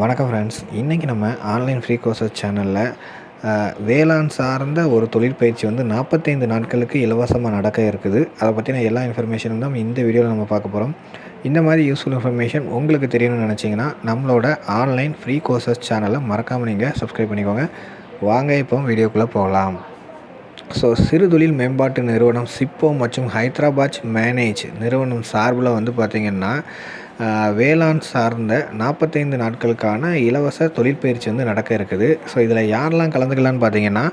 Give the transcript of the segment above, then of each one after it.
வணக்கம் ஃப்ரெண்ட்ஸ் இன்றைக்கி நம்ம ஆன்லைன் ஃப்ரீ கோர்சஸ் சேனலில் வேளாண் சார்ந்த ஒரு தொழிற்பயிற்சி வந்து நாற்பத்தைந்து நாட்களுக்கு இலவசமாக நடக்க இருக்குது. அதை பற்றின எல்லா இன்ஃபர்மேஷனும் தான் இந்த வீடியோவில் நம்ம பார்க்க போகிறோம் இந்த மாதிரி யூஸ்ஃபுல் இன்ஃபர்மேஷன் உங்களுக்கு தெரியணும்னு நினச்சிங்கன்னா நம்மளோட ஆன்லைன் ஃப்ரீ கோர்சஸ் சேனலை மறக்காமல் நீங்கள் சப்ஸ்கிரைப் பண்ணிக்கோங்க. வாங்க இப்போ வீடியோக்குள்ளே போகலாம். ஸோ சிறு தொழில் மேம்பாட்டு நிறுவனம் சிப்போ மற்றும் ஹைதராபாத் மேனேஜ் நிறுவனம் சார்பில் வந்து பார்த்திங்கன்னா வேளாண் சார்ந்த நாற்பத்தைந்து நாட்களுக்கான இலவச தொழிற்பயிற்சி வந்து நடக்க இருக்குது. ஸோ இதில் யாரெல்லாம் கலந்துக்கலான்னு பார்த்தீங்கன்னா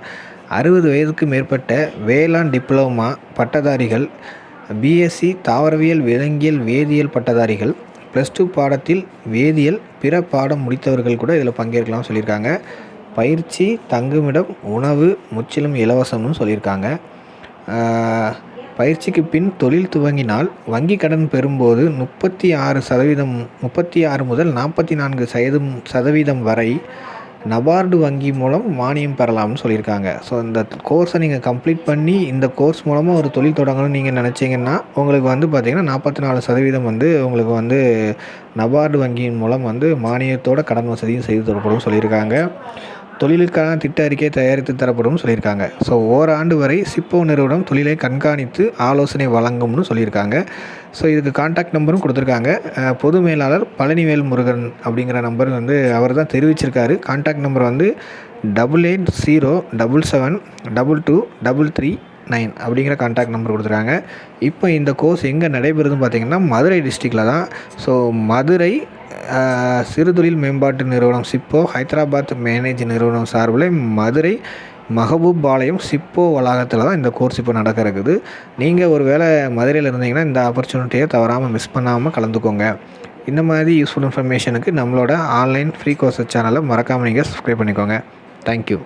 அறுபது வயதுக்கு மேற்பட்ட வேளாண் டிப்ளமா பட்டதாரிகள் பிஎஸ்சி தாவரவியல் விலங்கியல் வேதியியல் பட்டதாரிகள் ப்ளஸ் டூ பாடத்தில் வேதியியல் பிற பாடம் முடித்தவர்கள் கூட இதில் பங்கேற்கலாம்னு சொல்லியிருக்காங்க. பயிற்சி தங்குமிடம் உணவு முற்றிலும் இலவசம்னு சொல்லியிருக்காங்க. பயிற்சிக்கு பின் தொழில் துவங்கினால் வங்கி கடன் பெறும்போது முப்பத்தி ஆறு சதவீதம் முப்பத்தி ஆறு முதல் நாற்பத்தி நான்கு சதவீதம் சதவீதம் வரை நபார்டு வங்கி மூலம் மானியம் பெறலாம்னு சொல்லியிருக்காங்க. ஸோ இந்த கோர்ஸை நீங்கள் கம்ப்ளீட் பண்ணி இந்த கோர்ஸ் மூலமாக ஒரு தொழில் தொடங்கணும்னு நீங்கள் நினச்சிங்கன்னா உங்களுக்கு வந்து பார்த்திங்கன்னா நாற்பத்தி நாலு சதவீதம் வந்து உங்களுக்கு வந்து நபார்டு வங்கியின் மூலம் வந்து மானியத்தோட கடன் வசதியும் செய்து தரப்படும் சொல்லியிருக்காங்க. தொழிலுக்கான திட்ட அறிக்கை தயாரித்து தரப்படும் சொல்லியிருக்காங்க. ஸோ ஓராண்டு வரை சிப்போ நிறுவனம் தொழிலை கண்காணித்து ஆலோசனை வழங்கும்னு சொல்லியிருக்காங்க. ஸோ இதுக்கு காண்டாக்ட் நம்பரும் கொடுத்துருக்காங்க. பொது மேலாளர் பழனிவேல் முருகன் அப்படிங்கிற நம்பர் வந்து அவர் தான் தெரிவிச்சிருக்காரு. காண்டாக்ட் நம்பர் வந்து double eight zero double seven double two double three nine அப்படிங்கிற காண்டாக்ட் நம்பர் கொடுத்துருக்காங்க. இப்போ இந்த கோர்ஸ் எங்கே நடைபெறுதுன்னு பார்த்தீங்கன்னா மதுரை டிஸ்ட்ரிக்டில் தான். ஸோ மதுரை சிறுதொழில் மேம்பாட்டு நிறுவனம் சிப்போ ஹைதராபாத் மேனேஜ் நிறுவனம் சார்பில் மதுரை மஹபூபாளையம் சிப்போ வளாகத்தில் தான் இந்த கோர்ஸ் இப்போ நடக்க இருக்குது நீங்கள் ஒரு வேளை மதுரையில் இருந்தீங்கன்னா இந்த ஆப்பர்ச்சுனிட்டியை தவறாமல் மிஸ் பண்ணாமல் கலந்துக்கோங்க. இந்த மாதிரி யூஸ்ஃபுல் இன்ஃபர்மேஷனுக்கு நம்மளோட ஆன்லைன் ஃப்ரீ கோர்ஸ் சேனலை மறக்காமல் நீங்கள் சப்ஸ்கிரைப் பண்ணிக்கோங்க. தேங்க்யூ